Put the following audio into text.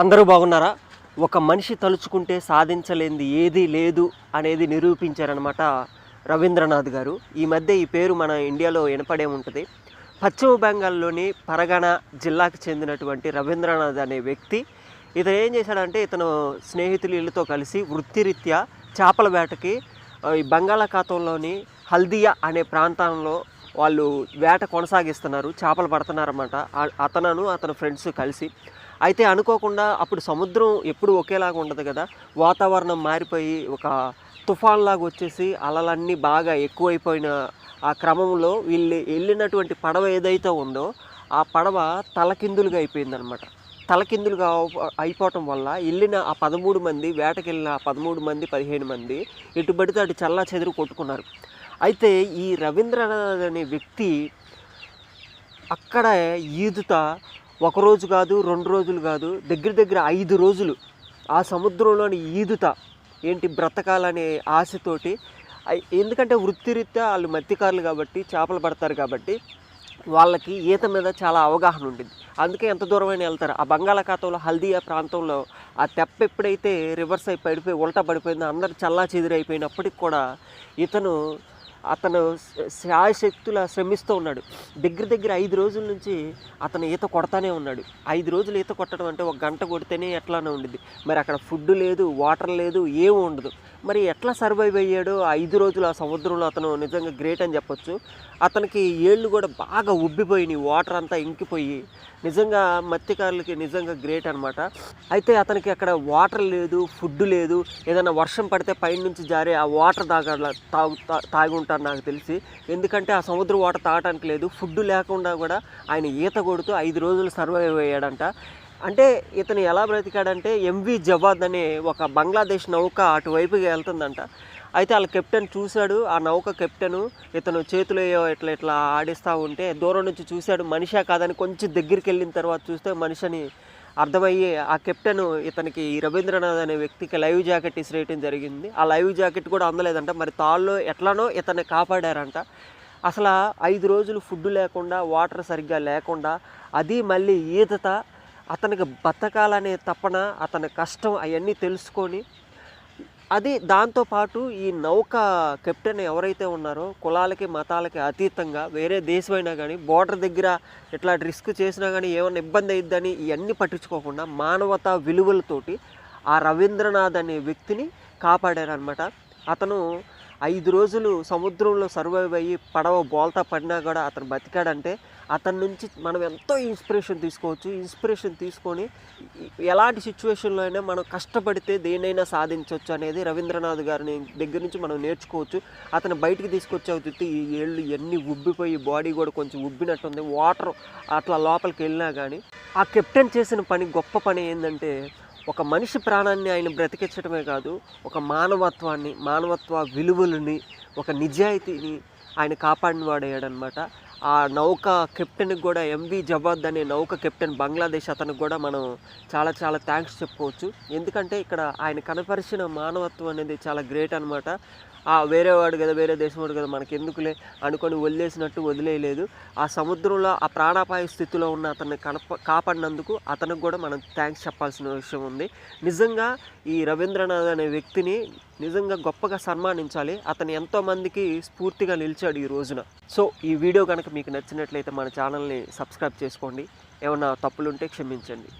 అందరూ బాగున్నారా? ఒక మనిషి తలుచుకుంటే సాధించలేంది ఏదీ లేదు అనేది నిరూపించారనమాట రవీంద్రనాథ్ గారు. ఈ మధ్య ఈ పేరు మన ఇండియాలో వినపడే ఉంటుంది. పశ్చిమ బెంగాల్లోని పరగణ జిల్లాకు చెందినటువంటి రవీంద్రనాథ్ అనే వ్యక్తి ఇతను ఏం చేశాడంటే ఇతను స్నేహితులు వీళ్ళతో కలిసి వృత్తిరీత్యా చేపల వేటకి ఈ బంగాళాఖాతంలోని హల్దియా అనే ప్రాంతంలో వాళ్ళు వేట కొనసాగిస్తున్నారు చేపలు పడుతున్నారన్నమాట. అతనను అతను అతని ఫ్రెండ్స్ కలిసి అయితే అనుకోకుండా అప్పుడు సముద్రం ఎప్పుడు ఒకేలాగా ఉండదు కదా. వాతావరణం మారిపోయి ఒక తుఫాన్ లాగా వచ్చేసి అలలన్నీ బాగా ఎక్కువైపోయిన ఆ క్రమంలో వీళ్ళు వెళ్ళినటువంటి పడవ ఏదైతే ఉందో ఆ పడవ తలకిందులుగా అయిపోయిందనమాట తలకిందులుగా అయిపోవటం వల్ల వెళ్ళిన ఆ పదమూడు మంది వేటకెళ్ళిన ఆ పదమూడు మంది పదిహేను మంది ఎటు పడితే అటు చల్లా చెదురు కొట్టుకున్నారు. అయితే ఈ రవీంద్రనాథ్ అనే వ్యక్తి అక్కడ ఈదుతా ఒక రోజు కాదు రెండు రోజులు కాదు దగ్గర దగ్గర ఐదు రోజులు ఆ సముద్రంలోని ఈదుత ఏంటి బ్రతకాలనే ఆశతోటి ఎందుకంటే వృత్తిరీత్యా వాళ్ళు మత్స్యకారులు కాబట్టి చేపలు పడతారు కాబట్టి వాళ్ళకి ఈత మీద చాలా అవగాహన ఉండింది అందుకే ఎంత దూరమైనా వెళ్తారు. ఆ బంగాళాఖాతంలో హల్దియా ప్రాంతంలో ఆ తెప్ప ఎప్పుడైతే రివర్స్ అయి పడిపోయి ఉల్టా పడిపోయిందో అందరు చల్లా చెదిరైపోయినప్పటికి కూడా ఇతను అతను శాయశక్తుల శ్రమిస్తూ ఉన్నాడు. దగ్గర దగ్గర ఐదు రోజుల నుంచి అతను ఈత కొడతానే ఉన్నాడు. ఐదు రోజులు ఈత కొట్టడం అంటే ఒక గంట కొడితేనే ఎట్లానే ఉండిద్ది. మరి అక్కడ ఫుడ్ లేదు వాటర్ లేదు ఏమి ఉండదు. మరి ఎట్లా సర్వైవ్ అయ్యాడో ఆ ఐదు రోజులు ఆ సముద్రంలో అతను నిజంగా గ్రేట్ అని చెప్పొచ్చు. అతనికి ఏళ్ళు కూడా బాగా ఉబ్బిపోయినాయి వాటర్ అంతా ఇంకిపోయి. నిజంగా మత్స్యకారులకి నిజంగా గ్రేట్ అనమాట అయితే అతనికి అక్కడ వాటర్ లేదు ఫుడ్ లేదు ఏదైనా వర్షం పడితే పైనుంచి జారే ఆ వాటర్ తాగ తాగు తా- తాగి ఉంటారు నాకు తెలిసి. ఎందుకంటే ఆ సముద్ర వాటర్ తాగడానికి లేదు. ఫుడ్ లేకుండా కూడా ఆయన ఈత కొడుతూ ఐదు రోజులు సర్వైవ్ అయ్యాడంట. అంటే ఇతను ఎలా బ్రతికాడంటే ఎంవి జవాద్ అనే ఒక బంగ్లాదేశ్ నౌక అటువైపుకి వెళ్తుందంట. అయితే వాళ్ళ కెప్టెన్ చూశాడు. ఆ నౌక కెప్టెను ఇతను చేతులు ఇట్లా ఇట్లా ఆడిస్తూ ఉంటే దూరం నుంచి చూశాడు. మనిషా కాదని కొంచెం దగ్గరికి వెళ్ళిన తర్వాత చూస్తే మనిషిని అర్థమయ్యి ఆ కెప్టెన్ ఇతనికి రవీంద్రనాథ్ అనే వ్యక్తికి లైవ్ జాకెట్ ఇసిరేయటం జరిగింది. ఆ లైవ్ జాకెట్ కూడా అందలేదంట. మరి తాళ్ళు ఎట్లానో ఇతన్ని కాపాడారంట. అసలు ఐదు రోజులు ఫుడ్ లేకుండా వాటర్ సరిగ్గా లేకుండా అది మళ్ళీ ఈతత అతనికి బతకాలనే తపన అతని కష్టం అవన్నీ తెలుసుకొని అది దాంతోపాటు ఈ నౌక కెప్టెన్ ఎవరైతే ఉన్నారో కులాలకి మతాలకి అతీతంగా వేరే దేశమైనా కానీ బోర్డర్ దగ్గర ఇట్లా రిస్క్ చేసినా కానీ ఏమైనా ఇబ్బంది అయిద్దని ఇవన్నీ పట్టించుకోకుండా మానవతా విలువలతోటి ఆ రవీంద్రనాథ్ అనే వ్యక్తిని కాపాడారనమాట అతను ఐదు రోజులు సముద్రంలో సర్వైవ్ అయ్యి పడవ బోల్తా పడినా కూడా అతను బతికాడంటే అతని నుంచి మనం ఎంతో ఇన్స్పిరేషన్ తీసుకోవచ్చు. ఇన్స్పిరేషన్ తీసుకొని ఎలాంటి సిచ్యువేషన్లో అయినా మనం కష్టపడితే దేనైనా సాధించవచ్చు అనేది రవీంద్రనాథ్ గారిని దగ్గర నుంచి మనం నేర్చుకోవచ్చు. అతను బయటికి తీసుకొచ్చే అవుతుంది ఈ ఏళ్ళు ఎన్ని ఉబ్బిపోయి బాడీ కూడా కొంచెం ఉబ్బినట్టుంది వాటర్ అట్లా లోపలికి వెళ్ళినా కానీ ఆ కెప్టెన్ చేసిన పని గొప్ప పని ఏంటంటే ఒక మనిషి ప్రాణాన్ని ఆయన బ్రతికించడమే కాదు ఒక మానవత్వాన్ని మానవత్వ విలువలని ఒక నిజాయితీని ఆయన కాపాడిన వాడయ్యాడనమాట. ఆ నౌక కెప్టెన్కి కూడా ఎంవి జవాద్ అనే నౌక కెప్టెన్ బంగ్లాదేశ్ అతనికి కూడా మనం చాలా చాలా థ్యాంక్స్ చెప్పుకోవచ్చు. ఎందుకంటే ఇక్కడ ఆయన కనపరిచిన మానవత్వం అనేది చాలా గ్రేట్ అనమాట వేరే వాడు కదా వేరే దేశం వాడు కదా మనకి ఎందుకులే అనుకొని వదిలేసినట్టు వదిలేయలేదు. ఆ సముద్రంలో ఆ ప్రాణాపాయ స్థితిలో ఉన్న అతన్ని కనప కాపాడినందుకు అతనికి కూడా మనం థ్యాంక్స్ చెప్పాల్సిన విషయం ఉంది. నిజంగా ఈ రవీంద్రనాథ్ అనే వ్యక్తిని నిజంగా గొప్పగా సన్మానించాలి. అతను ఎంతోమందికి స్ఫూర్తిగా నిలిచాడు ఈ రోజున. సో ఈ వీడియో కనుక మీకు నచ్చినట్లయితే మన ఛానల్ని సబ్స్క్రైబ్ చేసుకోండి. ఏమైనా తప్పులుంటే క్షమించండి.